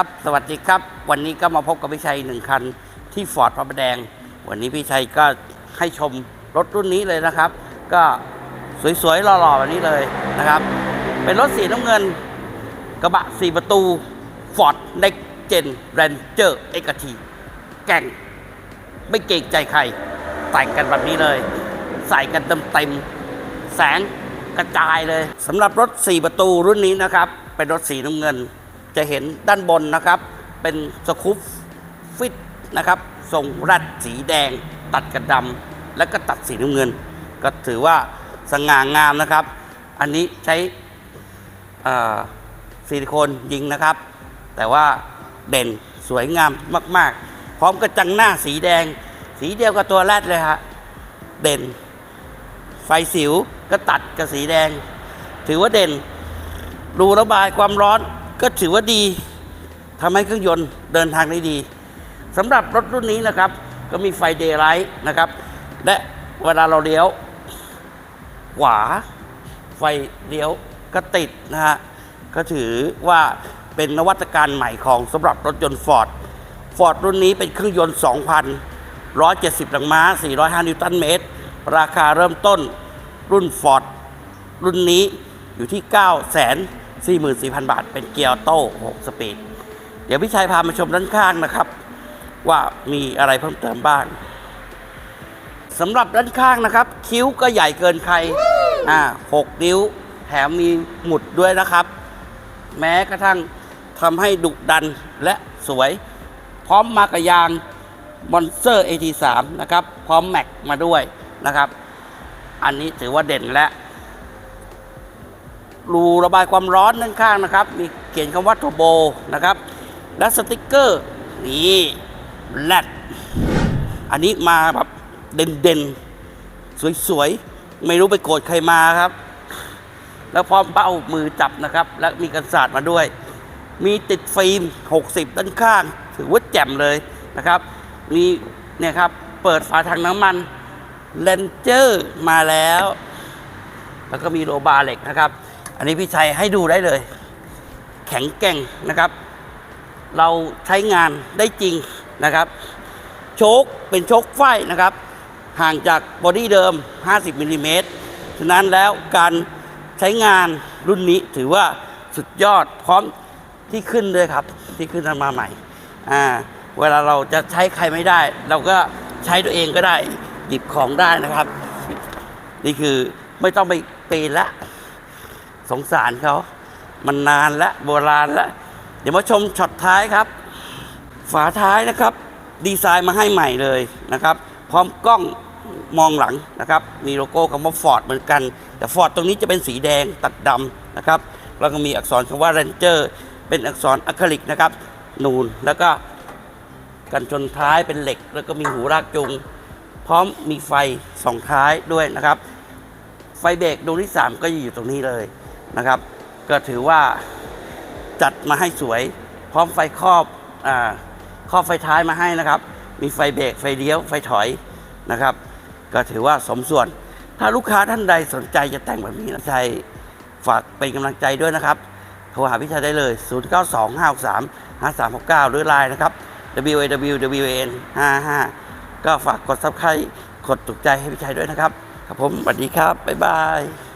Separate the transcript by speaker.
Speaker 1: ครับ สวัสดีครับ วันนี้ก็มาพบกับพี่ชัยหนึ่งคันที่ฟอร์ดพระประแดง วันนี้พี่ชัยก็ให้ชมรถรุ่นนี้เลยนะครับ ก็สวยๆหล่อๆแบบนี้เลยนะครับ เป็นรถสีน้ำเงิน กระบะสี่ประตูฟอร์ดเน็กเจนแรนเจอร์เอกทีแก่ง ไม่เกรงใจใครแต่งกันแบบนี้เลย ใส่กันเต็มๆแสงกระจายเลยสำหรับรถ 4 ประตูรุ่นนี้นะครับ เป็นรถสีน้ำเงิน จะเห็นด้านบนนะครับ เป็นสกู๊ปฟิตนะครับทรงรัดสีแดง ตัดกระดำแล้วก็ตัดสีน้ำเงิน ก็ถือว่าสง่างามนะครับ อันนี้ใช้ซิลิโคนยิงนะครับ แต่ว่าเด่นสวยงามมาก ๆ พร้อมกระจังหน้าสีแดง สีเดียวกับตัวแรดเลยฮะเด่น ไฟสิวก็ตัดกับสีแดง ถือว่าเด่นรูระบายความร้อน ก็ถือว่าดีทำให้เครื่องยนต์เดินทางได้ดีสำหรับรถรุ่นนี้นะครับ ก็มีไฟเดย์ไลท์นะครับ และเวลาเราเลี้ยวขวาไฟเลี้ยวก็ติดนะฮะก็ถือว่าเป็นนวัตการใหม่ของสำหรับรถยนต์ฟอร์ดฟอร์ดรุ่นนี้เป็นเครื่องยนต์ 2,170แรงม้า 405 นิวตันเมตร ราคาเริ่มต้นรุ่นฟอร์ดรุ่นนี้อยู่ที่ 44,000 บาท เป็นเกียร์โต้6สปีด เดี๋ยวพี่ชัยพามาชมด้านข้างนะครับ ว่ามีอะไรเพิ่มเติมบ้างสำหรับด้านข้างนะครับ คิ้วก็ใหญ่เกินใครอ่าหกนิ้ว แถมมีหมุดด้วยนะครับ แม้กระทั่งทำให้ดุดันและสวย พร้อมมากระยางมอนเ s อร์ AT3 นะครับ พร้อมแม็กมาด้วยนะครับ อันนี้ถือว่าเด่นและ รูระบายความร้อนด้านข้างนะครับ มีเขียนคำว่าโทโบนะครับ และสติกเกอร์นี่แรดอันนี้มาแบบเด่นๆ สวยๆ ไม่รู้ไปโกรธใครมาครับ แล้วพร้อมเบ้ามือจับนะครับ และมีกันศาสตร์มาด้วย มีติดฟิล์ม 60 ด้านข้าง ถือว่าแจ่มเลยนะครับ มีเนี่ยครับ เปิดฝาถังน้ำมันเลนเจอร์มาแล้ว แล้วก็มีโลบาร์เหล็กนะครับ อันนี้พี่ชัยให้ดูได้เลย แข็งแกร่งนะครับ เราใช้งานได้จริงนะครับ โชคเป็นโชคไฟนะครับ ห่างจากบอดี้เดิม 50มิลลิเมตรฉะนั้นแล้วการใช้งานรุ่นนี้ถือว่าสุดยอดพร้อมที่ขึ้นด้วยครับ ที่ขึ้นมาใหม่อ่าเวลาเราจะใช้ใครไม่ได้ เราก็ใช้ตัวเองก็ได้ หยิบของได้นะครับ นี่คือไม่ต้องไปเปีนละ สงสารเขา มันนานและโบราณแล้วเดี๋ยวมาชมช็อตท้ายครับ ฝาท้ายนะครับ ดีไซน์มาให้ใหม่เลยนะครับ พร้อมกล้องมองหลังนะครับ มีโลโก้คำว่าฟอร์ดเหมือนกัน แต่ฟอร์ดตรงนี้จะเป็นสีแดงตัดดำนะครับ แล้วก็มีอักษรคำว่า Ranger เป็นอักษรอะคริลิกนะครับ นูนแล้วก็กันชนท้ายเป็นเหล็ก แล้วก็มีหูรากจูงพร้อมมีไฟสองท้ายด้วยนะครับ ไฟเบรกดวงที่ 3 ก็อยู่ตรงนี้เลย นะครับ ก็ถือว่าจัดมาให้สวย พร้อมไฟครอบอ่าครอบไฟท้ายมาให้นะครับ มีไฟเบรกไฟเลี้ยวไฟถอยนะครับ ก็ถือว่าสมส่วน ถ้าลูกค้าท่านใดสนใจจะแต่งแบบนี้นะชัยฝากเป็นกำลังใจด้วยนะครับ โทรหาพี่ชัยได้เลย 0 9 2 5 6 3 5 3 6 9 หรือไลน์นะครับ w a w w n 55ก็ฝากกดซับสไครต์กดถูกใจให้พี่ชัยด้วยนะครับ ครับผมสวัสดีครับ บ๊ายบาย